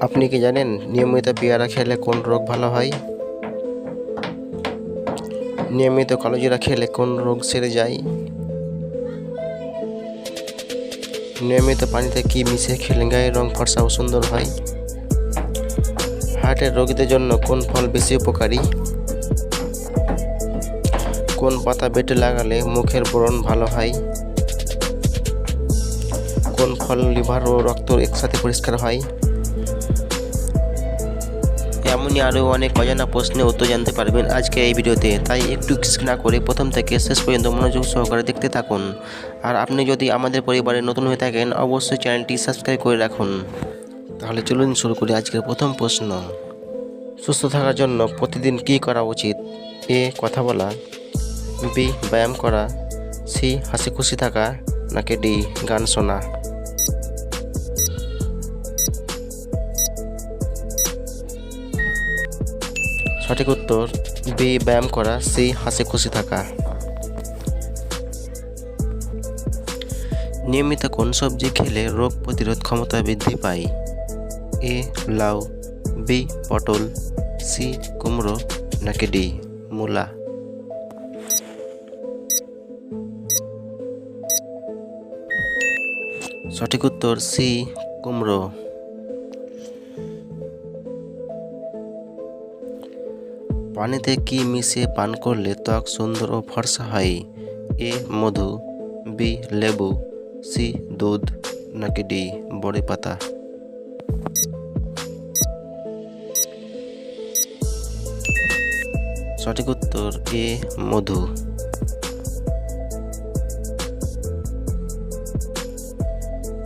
আপনি কি জানেন নিয়মিত পেয়ারা খেলে কোন রোগ ভালো হয়? নিয়মিত কালোজিরা খেলে কোন রোগ সেরে যায়? নিয়মিত পানিতে কি মিশিয়ে খেলে গায়ের রং ফর্সা ও সুন্দর হয়? হার্টের রোগীদের জন্য কোন ফল বেশি উপকারী? কোন পাতা বেটে লাগালে মুখের ব্রণ ভালো হয়? কোন ফল লিভার ও রক্ত একসাথে পরিষ্কার হয়? এমনই আরও অনেক অজানা প্রশ্নের উত্তর জানতে পারবেন আজকে এই ভিডিওতে। তাই একটু না করে প্রথম থেকে শেষ পর্যন্ত মনোযোগ সহকারে দেখতে থাকুন। আর আপনি যদি আমাদের পরিবারে নতুন হয়ে থাকেন, অবশ্যই চ্যানেলটি সাবস্ক্রাইব করে রাখুন। তাহলে চলুন শুরু করি আজকের প্রথম প্রশ্ন। সুস্থ থাকার জন্য প্রতিদিন কী করা উচিত? এ, কথা বলা। বি, ব্যায়াম করা। সি হাসি খুশি থাকা। নাকি ডি, গান শোনা। সঠিক উত্তর, বি, ব্যায়াম করা, সি, হাসি খুশি থাকা। নিয়মিত কোন সবজি খেলে রোগ প্রতিরোধ ক্ষমতা বৃদ্ধি পায়? এ, লাউ, বি, পটল, সি, কুমড়ো, নাকি ডি, মূলা? সঠিক উত্তর, সি, কুমড়ো। পানিতে কি মিশিয়ে পান করলে ত্বক সুন্দর ও ফর্সা হয়? এ, মধু, বি, লেবু, সি, দুধ, নাকি ডি, বড়ি পাতা? সঠিক উত্তর, এ, মধু।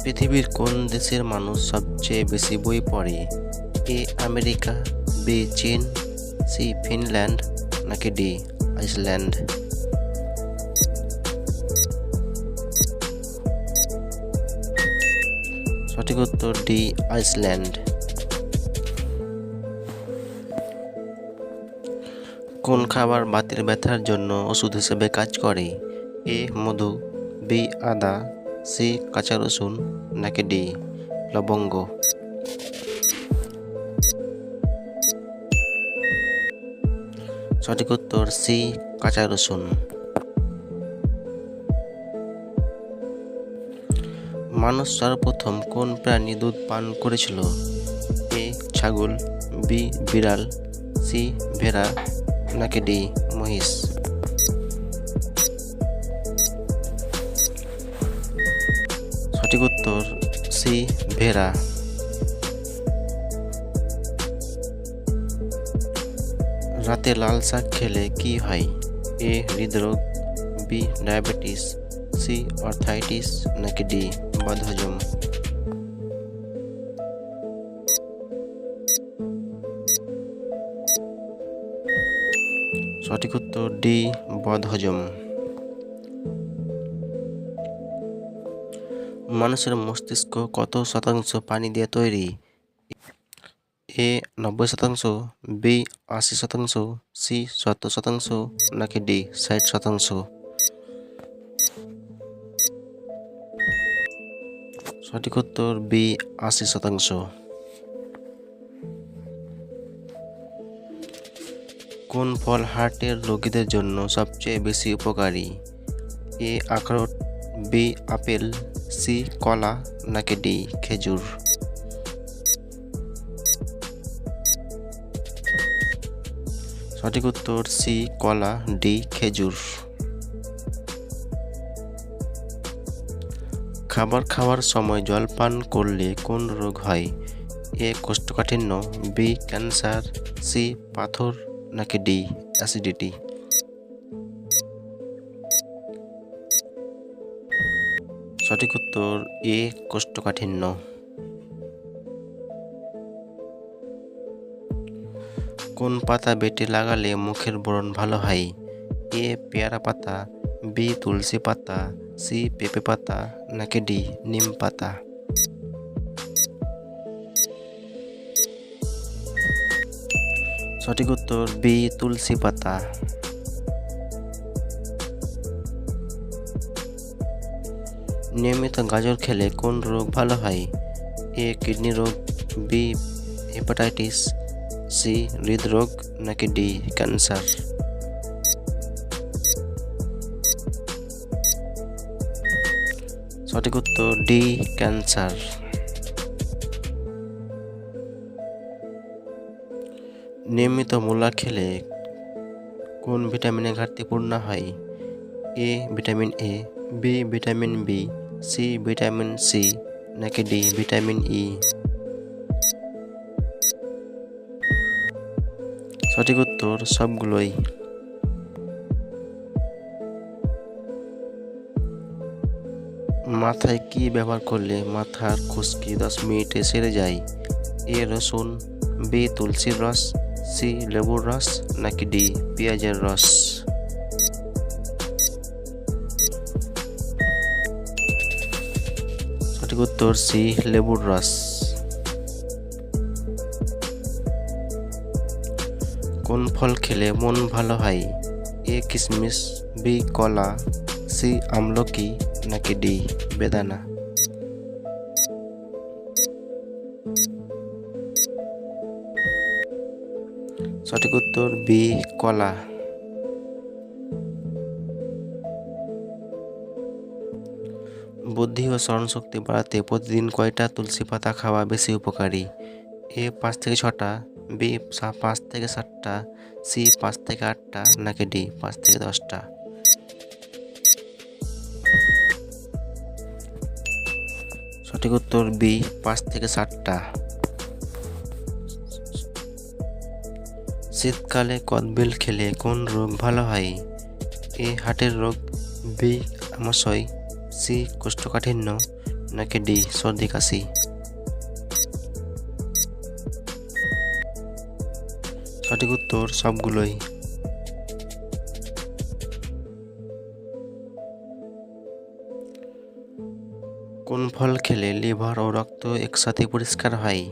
পৃথিবীর কোন দেশের মানুষ সবচেয়ে বেশি বই পড়ে? এ, আমেরিকা, বি, চীন সি ফিনল্যান্ড নাকি ডি আইসল্যান্ড? সঠিক উত্তর ডি আইসল্যান্ড। কোন খাবার বাতের ব্যথার জন্য ওষুধ হিসেবে কাজ করে? এ, মধু, বি, আদা, সি, কাঁচা রসুন নাকি ডি, লবঙ্গ? সঠিক উত্তর সি, কাঁচা রসুন। মানুষ সর্বপ্রথম কোন প্রাণী দুধ পান করেছিল? এ, ছাগল, বি, বিড়াল, সি, ভেড়া, নাকি ডি, মহিষ? সঠিক উত্তর সি, ভেড়া। রাতে লাল শাক খেলে কি হয়? এ, হৃদরোগ, বি, ডায়াবেটিস, সি, অর্থাইটিস, নাকি ডি, বদহজম? সঠিক উত্তর ডি, বদহজম। মানুষের মস্তিষ্ক কত শতাংশ পানি দিয়ে তৈরি? এ নব্বই শতাংশ বি আশি শতাংশ সি সত্তর শতাংশ নাকি ডি ষাট শতাংশ সঠিক উত্তর বি আশি শতাংশ কোন ফল হার্টের রোগীদের জন্য সবচেয়ে বেশি উপকারী? এ আখরোট বি আপেল সি কলা, নাকি ডি খেজুর? সঠিক উত্তর সি, কলা, ডি, খেজুর। খাবার খাওয়ার সময় জল পান করলে কোন রোগ হয়? এ, কোষ্ঠকাঠিন্য, বি, ক্যান্সার, সি, পাথর, নাকি ডি, অ্যাসিডিটি? সঠিক উত্তর এ, কোষ্ঠকাঠিন্য। কোন পাতা বেটে লাগালে মুখের ব্রণ ভালো হয়? এ পেয়ারা পাতা, বি তুলসী পাতা, সি পেঁপে পাতা, নাকি ডি নিম পাতা? সঠিক উত্তর, বি তুলসী পাতা। নিয়মিত গাজর খেলে কোন রোগ ভালো হয়? এ কিডনি রোগ, বি হেপাটাইটিস সি হৃদরোগ নাকি ডি ক্যান্সার সঠিক উত্তর ডি ক্যান্সার নিয়মিত মূলা খেলে কোন ভিটামিনের ঘাটতি পূর্ণ হয় A vitamin A B vitamin B C vitamin C নাকি ডি ভিটামিন ই সঠিক উত্তর সবগুলোই। মাথায় কি ব্যবহার করলে মাথার খুশকি দশ মিনিটে সেরে যায়? এ রসুন, বি তুলসীর রস, সি লেবুর রস, নাকি ডি পেঁয়াজের রস? সঠিক উত্তর সি লেবুর রস। কোন ফল খেলে মন ভালো হয়? এ কিশমিশ বি কলা, সি আমলকি, নাকি ডি বেদানা? সঠিক উত্তর, বি কলা। বুদ্ধি ও স্মরণশক্তি বাড়াতে প্রতিদিন কয়টা তুলসী পাতা খাওয়া বেশি উপকারী? এ পাঁচ থেকে ছটা, বি পাঁচ থেকে সাতটা, সি পাঁচ থেকে আটটা, নাকি ডি পাঁচ থেকে দশটা? সঠিক উত্তর বি, পাঁচ থেকে সাতটা। শীতকালে কদবেল খেলে কোন রোগ ভালো হয়? এ হার্টের রোগ, বি আমাশয় সি কোষ্ঠকাঠিন্য, নাকি ডি সর্দি কাশি? সঠিক উত্তর সবগুলোই। কোন ফল খেলে লিভার ও রক্ত একসাথে পরিষ্কার হয়?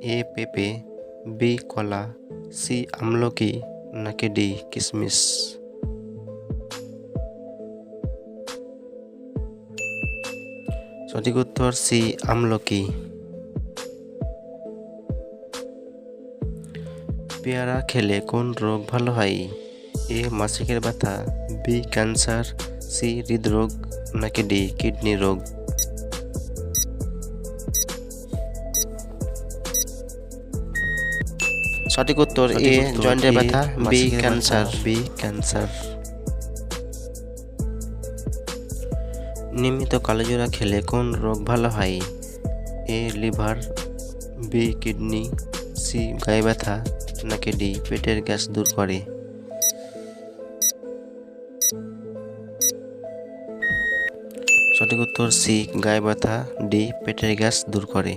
এ, পেঁপে, বি, কলা, সি, আমলকি, নাকি ডি কিশমিশ সঠিক উত্তর সি, আমলকি। পেয়ারা খেলে কোন রোগ ভালো হয়? এ মাসিকের ব্যথা বি ক্যান্সার সি হৃদরোগ নাকি ডি কিডনি রোগ? সঠিক উত্তর এ জয়েন্টের ব্যথা বি ক্যান্সার। B cancer. নিয়মিত কালোজোড়া খেলে কোন রোগ ভালো হয়? A liver B kidney C গায়ে ব্যথা নাকি ডি, পেটের গ্যাস দূর করে? সঠিক উত্তর সি, গায়ে ব্যথা, ডি, পেটের গ্যাস দূর করে।